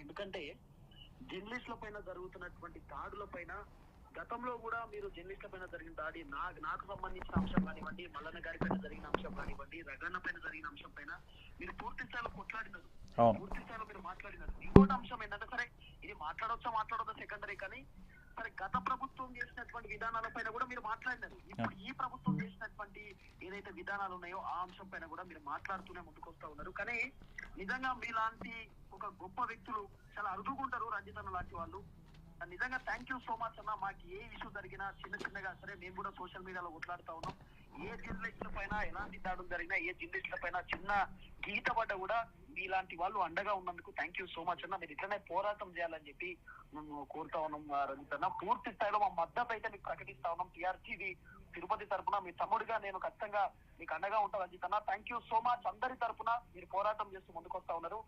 ఎందుకంటే జర్నలిస్టుల పైన జరుగుతున్నటువంటి దాడుల పైన గతంలో కూడా మీరు జర్నలిస్టుల పైన జరిగిన దాడి నా నాకు సంబంధించిన అంశం కానివ్వండి మల్లన్న గారి పైన జరిగిన అంశం కానివ్వండి రగన్న పైన జరిగిన అంశం పైన మీరు పూర్తి స్థాయిలో కొట్లాడినారు. అవును. పూర్తి స్థాయిలో మీరు మాట్లాడినారు. ఇంకోటి అంశం ఏంటంటే సరే ఇది మాట్లాడొచ్చా మాట్లాడొచ్చా సెకండరీ కానీ సరే గత ప్రభుత్వం చేసినటువంటి విధానాల పైన కూడా మీరు మాట్లాడినారు. ఇప్పుడు ఈ ప్రభుత్వం చేసినటువంటి ఏదైతే విధానాలు ఉన్నాయో ఆ అంశం పైన కూడా మీరు మాట్లాడుతూనే ముందుకొస్తా ఉన్నారు. కానీ నిజంగా మీలాంటి ఒక గొప్ప వ్యక్తులు చాలా అరుదుకుంటారు రంజితన్న లాంటి వాళ్ళు. నిజంగా థ్యాంక్ యూ సో మచ్ అన్న మాకు ఏ ఇష్యూ జరిగినా చిన్న చిన్నగా సరే మేము కూడా సోషల్ మీడియాలో కొట్లాడుతా ఉన్నాం. ఏ జర్నలిస్టుల పైన ఎలాంటి దాడులు జరిగినా ఏ జర్నలిస్టుల పైన చిన్న గీత పడ్డ కూడా మీలాంటి వాళ్ళు అండగా ఉన్నందుకు థ్యాంక్ యూ సో మచ్ అన్న. మీరు ఇట్లనే పోరాటం చేయాలని చెప్పి మేము కోరుతా ఉన్నాం రంజిత్ అన్న. పూర్తి స్థాయిలో మా మద్దతు అయితే మీకు ప్రకటిస్తా ఉన్నాం. టీఆర్టీవీ తిరుపతి తరపున మీ తమ్ముడిగా నేను ఖచ్చితంగా మీకు అండగా ఉంటాను రంజిత్ అన్న. థ్యాంక్ యూ సో మచ్ అందరి తరపున మీరు పోరాటం చేస్తూ ముందుకు వస్తా ఉన్నారు.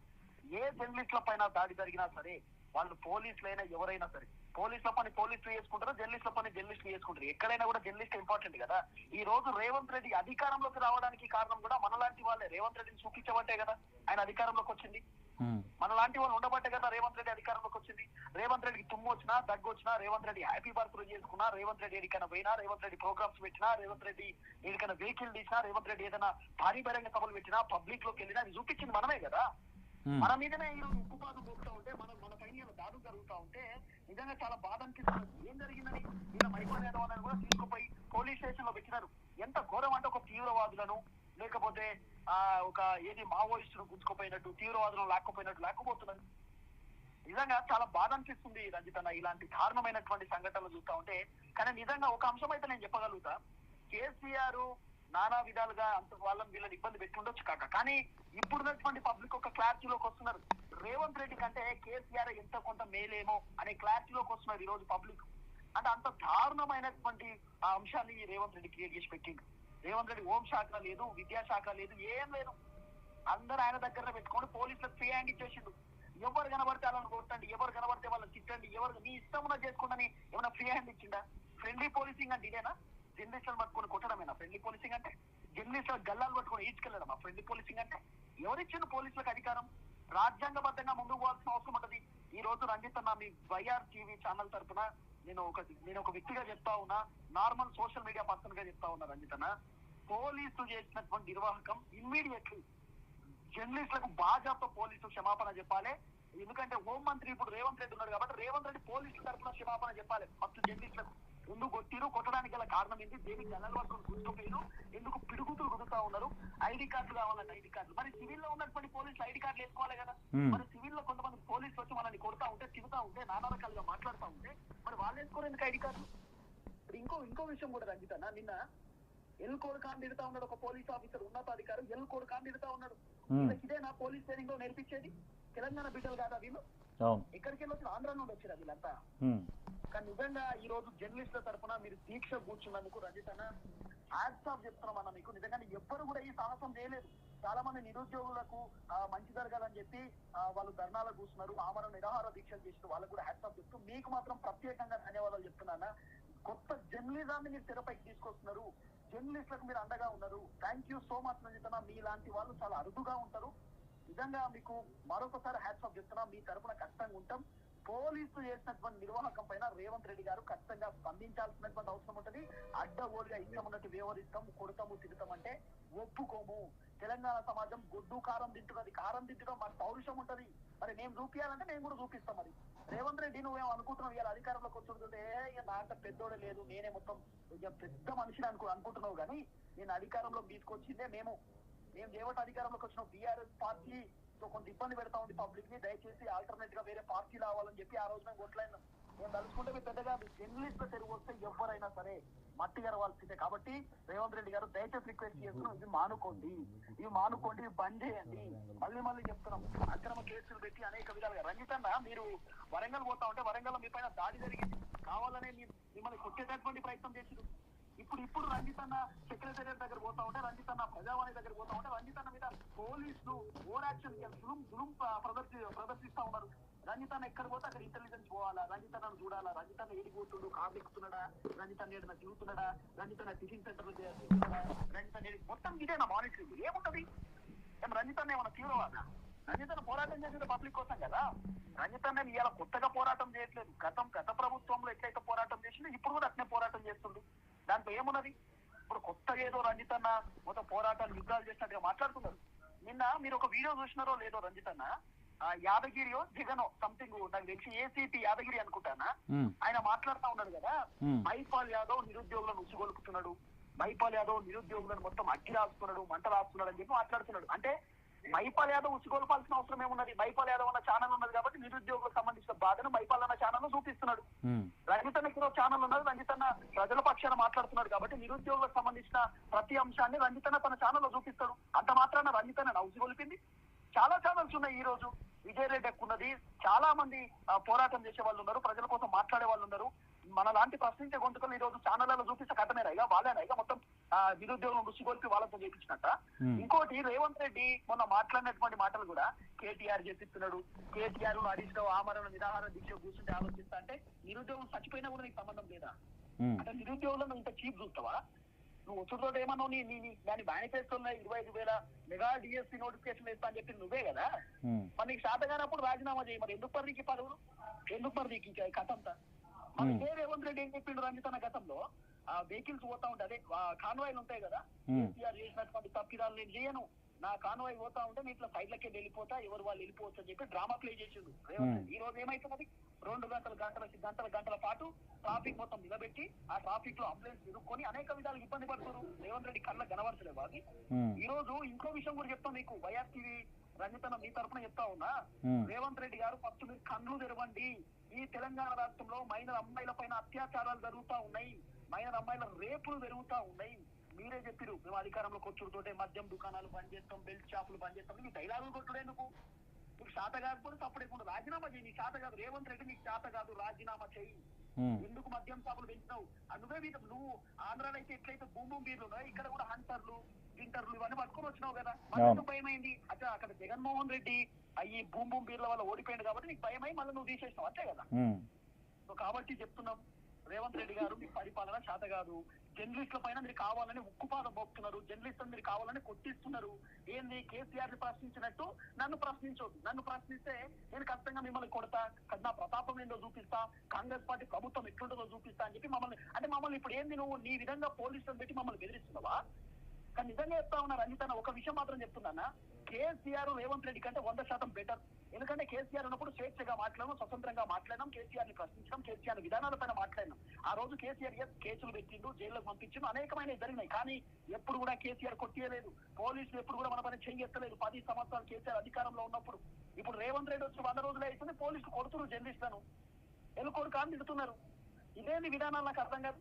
ఏ జర్నలిస్టుల పైన దాడి జరిగినా సరే వాళ్ళు పోలీసులైనా ఎవరైనా సరే పోలీసుల పని పోలీసులు చేసుకుంటారు జర్నలిస్టుల పని జర్నలిస్టులు చేసుకుంటారు. ఎక్కడైనా కూడా జర్నలిస్ట్ ఇంపార్టెంట్ కదా. ఈ రోజు రేవంత్ రెడ్డి అధికారంలోకి రావడానికి కారణం కూడా మనలాంటి వాళ్ళే. రేవంత్ రెడ్డిని చూపించబట్టే కదా ఆయన అధికారంలోకి వచ్చింది. మన లాంటి వాళ్ళు ఉండబట్టే కదా రేవంత్ రెడ్డి అధికారంలోకి వచ్చింది. రేవంత్ రెడ్డికి తుమ్ము వచ్చినా దగ్గు వచ్చినా రేవంత్ రెడ్డి హ్యాపీ బర్త్డే చేసుకున్నా రేవంత్ రెడ్డి ఎడికైనా పోయినా రేవంత్ రెడ్డి ప్రోగ్రామ్స్ పెట్టినా రేవంత్ రెడ్డి ఎడికైనా వెహికల్ తీసినా రేవంత్ రెడ్డి ఏదైనా భారీ బహిరంగ సభలు పెట్టినా పబ్లిక్లోకి వెళ్ళినా అది చూపించింది మనమే కదా. Hmm. మన మీదనే ఉక్కుపాదం పోతా ఉంటే మనం మన పైన దాడులు జరుగుతా ఉంటే నిజంగా చాలా బాధ అనిపిస్తుంది ఏం జరిగిందని ఈయన మైపాల్ యాదవ్ అని కూడా తీసుకుపోయి పోలీస్ స్టేషన్లో పెట్టినారు. ఎంత ఘోరం అంటే ఒక తీవ్రవాదులను లేకపోతే ఆ ఒక ఏది మావోయిస్టును గుంజుకుపోయినట్టు తీవ్రవాదులను లాక్కుపోయినట్టు లాక్కుపోతున్నారు నిజంగా చాలా బాధ అనిపిస్తుంది రంజిత్ అన్న. ఇలాంటి దారుణమైనటువంటి సంఘటనలు చూస్తా ఉంటే కానీ నిజంగా ఒక అంశం అయితే నేను చెప్పగలుగుతా. కేసీఆర్ నానా విధాలుగా అంత వాళ్ళని వీళ్ళని ఇబ్బంది పెట్టుండొచ్చు కాక. కానీ ఇప్పుడున్నటువంటి పబ్లిక్ ఒక క్లారిటీలోకి వస్తున్నారు. రేవంత్ రెడ్డి కంటే కేసీఆర్ ఎంత కొంత మేలేమో అనే క్లారిటీలోకి వస్తున్నారు ఈ రోజు పబ్లిక్. అంటే అంత దారుణమైనటువంటి ఆ అంశాన్ని రేవంత్ రెడ్డి క్రియేట్ చేసి పెట్టిండు. రేవంత్ రెడ్డి హోం శాఖ లేదు విద్యాశాఖ లేదు ఏం లేదు. అందరూ ఆయన దగ్గర పెట్టుకొని పోలీసులకు ఫ్రీ హ్యాండ్ ఇచ్చేసిండు. ఎవరు కనబడితే వాళ్ళని కొట్టండి ఎవరు కనబడితే వాళ్ళని తిట్టండి ఎవరు మీ ఇష్టం ఉన్న చేసుకోండి ఏమైనా ఫ్రీ హ్యాండ్ ఇచ్చిండా? ఫ్రెండ్లీ పోలీసింగ్ అంటే ఇదేనా? జర్నలిస్టులు పట్టుకొని కొట్టడమేనా ఫ్రెండ్లీ పోలీసింగ్ అంటే? జర్నలిస్టులు గల్లాలు పట్టుకొని ఈడ్చుకెళ్ళడమా ఫ్రెండ్లీ పోలీసింగ్ అంటే? ఎవరిచ్చిన పోలీసులకు అధికారం? రాజ్యాంగబద్ధంగా ముందుకు పోవాల్సిన అవసరం ఉంటది. ఈ రోజు రంజిత్ అన్న మీ వైఆర్ టీవీ ఛానల్ తరపున నేను ఒక నేను ఒక వ్యక్తిగా చెప్తా ఉన్నా నార్మల్ సోషల్ మీడియా పర్సన్గా చెప్తా ఉన్నా రంజిత్ అన్న. పోలీసులు చేసినటువంటి నిర్వాహకం ఇమ్మీడియట్లీ జర్నలిస్టులకు బాజాతో పోలీసులు క్షమాపణ చెప్పాలి. ఎందుకంటే హోంమంత్రి ఇప్పుడు రేవంత్ రెడ్డి ఉన్నాడు కాబట్టి రేవంత్ రెడ్డి పోలీసుల తరఫున క్షమాపణ చెప్పాలి. ఫస్ట్ జర్నలిస్టులకు ఎందుకు కొట్టిరు కొట్టడానికి గల కారణం ఏంటి? దేనికి జనాల వరకు గుర్తుపోయారు ఎందుకు పిడుగుతులు కుదురుతా ఉన్నారు? ఐడి కార్డులు కావాలంటే ఐడి కార్డులు. మరి సివిల్లో ఉన్నటువంటి పోలీసులు ఐడి కార్డులు వేసుకోవాలి కదా? మరి సివిల్లో కొంతమంది పోలీసులు వచ్చి మనల్ని కొడతా ఉంటే తిరుగుతా ఉంటే నానా రకాలుగా మాట్లాడుతూ ఉంటే మరి వాళ్ళు వేసుకోరు ఎందుకు ఐడి కార్డు ఇంకో ఇంకో విషయం కూడా రంజితన్న నిన్న ఎల్ కోడ్ కాన్ తిడతా ఉన్నాడు ఒక పోలీస్ ఆఫీసర్ ఉన్నతాధికారి ఎల్ కోడ్ కాన్ తిడతా ఉన్నాడు ఇదే నా పోలీస్ ట్రైనింగ్లో నేర్పించేది? తెలంగాణ బిడ్డలు కాదా వీళ్ళు? ఎక్కడికి వెళ్ళి ఆంధ్ర నుండి వచ్చారు వీళ్ళంతా? కానీ నిజంగా ఈ రోజు జర్నలిస్టుల తరఫున మీరు దీక్ష కూర్చున్నందుకు రజితన హ్యాట్స్ ఆఫ్ చెప్తున్నాం అన్న మీకు. నిజంగా ఎవ్వరు కూడా ఈ సాహసం చేయలేదు. చాలా మంది నిరుద్యోగులకు మంచి జరగాలని చెప్పి వాళ్ళు ధర్నాలు కూర్చున్నారు. ఆమరణ నిరాహార దీక్షలు చేసిన వాళ్ళకు కూడా హ్యాట్స్ ఆఫ్ చెప్తూ మీకు మాత్రం ప్రత్యేకంగా ధన్యవాదాలు చెప్తున్నాను కొత్త జర్నలిజాన్ని మీరు తెరపైకి తీసుకొస్తున్నారు. జర్నలిస్టులకు మీరు అండగా ఉన్నారు. థ్యాంక్ యూ సో మచ్ రంజితన మీలాంటి వాళ్ళు చాలా అరుదుగా ఉంటారు. నిజంగా మీకు మరొకసారి హ్యాట్స్ ఆఫ్ చెప్తున్నా. మీ తరపున ఖచ్చితంగా ఉంటాం. పోలీసులు చేసినటువంటి నిర్వాహకం పైన రేవంత్ రెడ్డి గారు ఖచ్చితంగా స్పందించాల్సినటువంటి అవసరం ఉంటది. అడ్డగోలుగా ఇష్టం ఉన్నట్టు వ్యవహరిస్తాం కొడతాము తిడతాం అంటే ఒప్పుకోము. తెలంగాణ సమాజం గొడ్డు కారం తింటున్నది కారం తింటడం మన పౌరుషం ఉంటది. మరి మేము చూపించాలంటే మేము కూడా చూపిస్తాం మరి. రేవంత్ రెడ్డి నువ్వేం అనుకుంటున్నావు? ఇవాళ అధికారంలోకి వచ్చుంటుంటే ఇక నాంత పెద్దోడే లేదు నేనే మొత్తం ఇక పెద్ద మనిషిని అనుకో అనుకుంటున్నావు. కానీ నేను అధికారంలోకి తీసుకొచ్చిందే మేము. మేము చేపట్టి అధికారంలోకి వచ్చిన. బీఆర్ఎస్ పార్టీ సో కొంత ఇబ్బంది పెడతా ఉంది పబ్లిక్ని. దయచేసి ఆల్టర్నేట్గా వేరే పార్టీ రావాలని చెప్పి ఆ రోజు మేము కొట్లాడినాం మేము తలుచుకుంటే మీరు పెద్దగా జర్నలిస్ట్ తిరిగి వస్తే ఎవరైనా సరే మట్టి గరవాల్సిందే. కాబట్టి రేవంత్ రెడ్డి గారు దయచేసి రిక్వెస్ట్ చేస్తున్నాం ఇది మానుకోండి. ఇవి మానుకోండి. ఇవి బంద్ చేయండి. మళ్ళీ మళ్ళీ చెప్తున్నాం. అక్రమ కేసులు పెట్టి అనేక విధాలుగా. రంజిత్ అన్న మీరు వరంగల్ పోతా ఉంటే వరంగల్ మీ పైన దాడి జరిగింది. కావాలనే మిమ్మల్ని కొట్టేటటువంటి ప్రయత్నం చేసిండు ఇప్పుడు ఇప్పుడు రంజిత్ అన్న సెక్రటేరియట్ దగ్గర పోతా ఉంటే రంజిత్ అన్న ప్రజావాణి దగ్గర పోతా ఉంటే రంజిత్ అన్న మీద పోలీసులు ఓవర్ యాక్షన్ జులుం జులుం ప్రదర్శి ప్రదర్శిస్తా ఉన్నారు రంజిత్ అన్న ఎక్కడ పోతే అక్కడ ఇంటెలిజెన్స్ పోవాలా రంజిత్ అన్నను చూడాలా రంజిత్ అన్న ఏడిపోతుండు కార్లు ఎక్కుతున్నాడా రంజిత్ అన్న ఏదైనా తిరుగుతున్నాడా రంజిత్ అన్న టిఫిన్ సెంటర్లో తిరుగుతున్నాడా రంజిత్ అన్న ఏడి- మొత్తం ఇదేనా మానిటరింగ్ ఏముంటది ఏం రంజిత్ అన్న ఏమన్నా తీవ్రవాద రంజిత్ అన్న పోరాటం చేసేది పబ్లిక్ కోసం కదా రంజిత్ అన్న ఇవాళ కొత్తగా పోరాటం చేయట్లేదు గతం గత ప్రభుత్వంలో ఎట్లయితే పోరాటం చేసిందో ఇప్పుడు కూడా అట్నే పోరాటం చేస్తుండు దాంట్లో ఏమున్నది? ఇప్పుడు కొత్తగా ఏదో రంజిత్ అన్న మొత్తం పోరాటాలు యుద్ధాలు చేసినట్టుగా మాట్లాడుతున్నారు. నిన్న మీరు ఒక వీడియో చూసినారో లేదో రంజిత్ అన్న యాదగిరియో జగనో సంథింగ్ నాకు తెలిసి ఏసీపీ యాదగిరి అనుకుంటానా? ఆయన మాట్లాడుతా ఉన్నాడు కదా? మైపాల్ యాదవ్ నిరుద్యోగులను ఉసిగొలుపుతున్నాడు మైపాల్ యాదవ్ నిరుద్యోగులను మొత్తం అగ్గి రాస్తున్నాడు మంట రాస్తున్నాడు అని చెప్పి మాట్లాడుతున్నాడు. అంటే మైపాల్ యాదవ్ ఉసిగొల్పాల్సిన అవసరం ఏమున్నది? మైపాల్ యాదవ్ అన్న ఛానల్ ఉన్నది కాబట్టి నిరుద్యోగులకు సంబంధించిన బాధను మైపాల్ అన్న ఛానల్ చూపిస్తున్నాడు. రంజితన్నకి ఈరోజు ఛానల్ ఉన్నది పక్షాన మాట్లాడుతున్నాడు కాబట్టి నిరుద్యోగులకు సంబంధించిన ప్రతి అంశాన్ని రంజితన్న తన ఛానల్లో చూపిస్తాడు. అంత మాత్రాన రంజితన్న నవ్వు కొలిపింది. చాలా ఛానల్స్ ఉన్నాయి ఈ రోజు. విజయ్ రెడ్డి ఎక్కున్నది చాలా మంది పోరాటం చేసే వాళ్ళు ఉన్నారు. ప్రజల కోసం మాట్లాడే వాళ్ళు ఉన్నారు. మన లాంటి ప్రశ్నించే గొంతుకలు ఈ రోజు ఛానళ్ళలో చూపిస్తే కథమేనా? ఇక వాళ్ళేనా? ఇక మొత్తం నిరుద్యోగులను రుచిగొల్పి వాళ్ళతో చేపించినట్ట. ఇంకోటి రేవంత్ రెడ్డి మొన్న మాట్లాడినటువంటి మాటలు కూడా కేటీఆర్ చెప్పిస్తున్నాడు. కేటీఆర్ హరీష్ రావు ఆమరణ నిరాహార దీక్ష కూర్చుంటే ఆలోచిస్తా అంటే నిరుద్యోగం చచ్చిపోయినా కూడా నీకు సంబంధం లేదా? అంటే నిరుద్యోగులను ఇంత చీప్ చూస్తావా? నువ్వు వచ్చుతో ఏమన్నావు? నీ నీ దాని మేనిఫెస్టోలో ఇరవై ఐదు వేల మెగా డిఎస్సీ నోటిఫికేషన్ ఇస్తా అని చెప్పి నువ్వే కదా? మరి నీకు శాత కానప్పుడు రాజీనామా చేయి. మరి ఎందుకు మరి నీకు పదవులు ఎందుకు మరి నీకు ఈ కథ అంతా మరి. ఇదే రేవంత్ రెడ్డి ఏం చెప్పిండు రంజిత్ గతంలో? ఆ వెహికల్స్ పోతా ఉంటే అదే కాన్వాయిలు ఉంటాయి కదా. కేసీఆర్ చేసినటువంటి తప్పిదాలు నేను చేయను. నా కాన్వాయ్ పోతా ఉంటే ఇట్లా సైడ్లకే వెళ్ళిపోతా ఎవరు వాళ్ళు వెళ్ళిపోవచ్చు అని చెప్పి డ్రామా ప్లే చేసిండు. ఈ రోజు ఏమైతున్నది? రెండు గంటల గంటల గంటల గంటల పాటు ట్రాఫిక్ మొత్తం నిలబెట్టి ఆ ట్రాఫిక్లో అంబులెన్స్ ఇరుక్కొని అనేక విధాలు ఇబ్బంది పడుతున్నారు. రేవంత్ రెడ్డి కళ్ళ కనబడతలేవు అది ఈ రోజు ఇంకో విషయం కూడా చెప్తాం మీకు. వైఆర్ టీవీ రంజితన మీ తరపున చెప్తా ఉన్నా. రేవంత్ రెడ్డి గారు ఫస్ట్ మీరు కళ్ళు తెరవండి. ఈ తెలంగాణ రాష్ట్రంలో మైనర్ అమ్మాయిల పైన అత్యాచారాలు జరుగుతా ఉన్నాయి. మైనర్ అమ్మాయిల రేపులు జరుగుతా ఉన్నాయి. మీరే చెప్పిరు మేము అధికారంలోకి వచ్చుడుతోటే మద్యం దుకాణాలు బంద్ చేస్తాం బెల్ట్ షాపులు బంద్ చేస్తాం. మీ డైలాగులు కొట్టుడేందుకు నీకు శాత కాకపోతే తప్పుడేకుండా రాజీనామా చేయి నీకు శాత కాదు. రేవంత్ రెడ్డి నీకు శాత కాదు. రాజీనామా చేయి. ఎందుకు మద్యం షాపులు పెంచినావు? నువ్వే వీధ నువ్వు ఆంధ్రాలో అయితే ఎట్లయితే భూమి ఉన్నాయో ఇక్కడ కూడా హంటర్లు గింటర్లు ఇవన్నీ పట్టుకొని వచ్చినావు కదా. ఎందుకు భయమైంది? అచ్చా అక్కడ జగన్మోహన్ రెడ్డి ఈ భూమి భూమి బీర్ల వల్ల ఓడిపోయింది కాబట్టి నీకు భయమై మళ్ళీ నువ్వు తీసేసినావు. అంతే కదా. కాబట్టి చెప్తున్నాం. రేవంత్ రెడ్డి గారు మీ పరిపాలన చేత కాదు. జర్నలిస్టుల పైన మీరు కావాలని ఉక్కుపాదం పోతున్నారు జర్నలిస్టులు మీరు కావాలని కొట్టిస్తున్నారు. ఏంది కేసీఆర్ని ప్రశ్నించినట్టు నన్ను ప్రశ్నించొద్దు. నన్ను ప్రశ్నిస్తే నేను ఖచ్చితంగా మిమ్మల్ని కొడతా. నా ప్రతాపం ఏందో చూపిస్తా. కాంగ్రెస్ పార్టీ ప్రభుత్వం ఎట్లుంటుందో చూపిస్తా అని చెప్పి మమ్మల్ని అంటే మమ్మల్ని ఇప్పుడు ఏంది నువ్వు నీ విధంగా పోలీసులను పెట్టి మమ్మల్ని బెదిరిస్తున్నావా? కానీ నిజంగా చెప్తా ఉన్నా రంజిత్ ఒక విషయం మాత్రం చెప్తున్నానా? కేసీఆర్ రేవంత్ రెడ్డి కంటే వంద శాతం బెటర్ ఎందుకంటే కేసీఆర్ ఉన్నప్పుడు స్వేచ్ఛగా మాట్లాడడం స్వతంత్రంగా మాట్లాడడం కేసీఆర్ని ప్రశ్నించడం కేసీఆర్ విధానాలపైన మాట్లాడడం ఆ రోజు కేసీఆర్ కేసులు పెట్టిండు జైల్లోకి పంపించిండు అనేకమైన జరిగినాయి. కానీ ఎప్పుడు కూడా కేసీఆర్ కొట్టియలేదు. పోలీసులు ఎప్పుడు కూడా మన పైన చెయ్యెత్తలేదు పది సంవత్సరాలు కేసీఆర్ అధికారంలో ఉన్నప్పుడు. ఇప్పుడు రేవంత్ రెడ్డి వచ్చి వంద రోజులు అవుతుంది పోలీసులు కొడుతున్నారు జర్నలిస్టులను. ఎలుకోడు కాని తిడుతున్నారు? ఇదేమి విధానాలు నాకు అర్థం కాదు.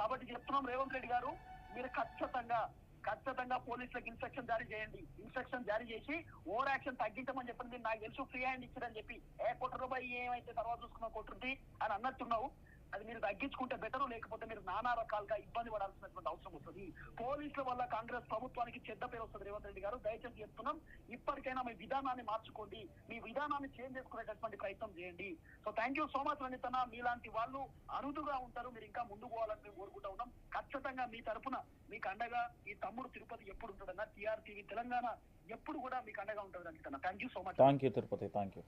కాబట్టి చెప్తున్నాం రేవంత్ రెడ్డి గారు మీరు ఖచ్చితంగా ఖచ్చితంగా పోలీసులకు ఇన్స్ట్రక్షన్ జారీ చేయండి. ఇన్స్ట్రక్షన్ జారీ చేసి ఓవర్ యాక్షన్ తగ్గించమని చెప్పండి. నాకు తెలుసు ఫ్రీ హ్యాండ్ ఇచ్చారని చెప్పి. ఏ కొట్టు రూపాయి ఏమైతే తర్వాత చూసుకున్నా కొట్టుంది అని అన్నట్టున్నావు. అది మీరు తగ్గించుకుంటే బెటర్ లేకపోతే మీరు నానా రకాలుగా ఇబ్బంది పడాల్సినటువంటి అవసరం వస్తుంది. పోలీసుల వల్ల కాంగ్రెస్ ప్రభుత్వానికి చెడ్డ పేరు వస్తుంది రేవంత్ రెడ్డి గారు. దయచేసి చెప్తున్నాం ఇప్పటికైనా మీ విధానాన్ని మార్చుకోండి. మీ విధానాన్ని చేంజ్ చేసుకునేటటువంటి ప్రయత్నం చేయండి. So thank you so much రంజితన్న మీలాంటి వాళ్ళు అరుదుగా ఉంటారు. మీరు ఇంకా ముందుకు పోవాలని మేము కోరుకుంటా ఉన్నాం. ఖచ్చితంగా మీ తరపున మీకు అండగా ఈ తమ్ముడు తిరుపతి ఎప్పుడు ఉంటుందన్న? టీఆర్ టీవీ తెలంగాణ ఎప్పుడు కూడా మీకు అండగా ఉంటుంది రంజితన్న thank you so much thank you Tirupati thank you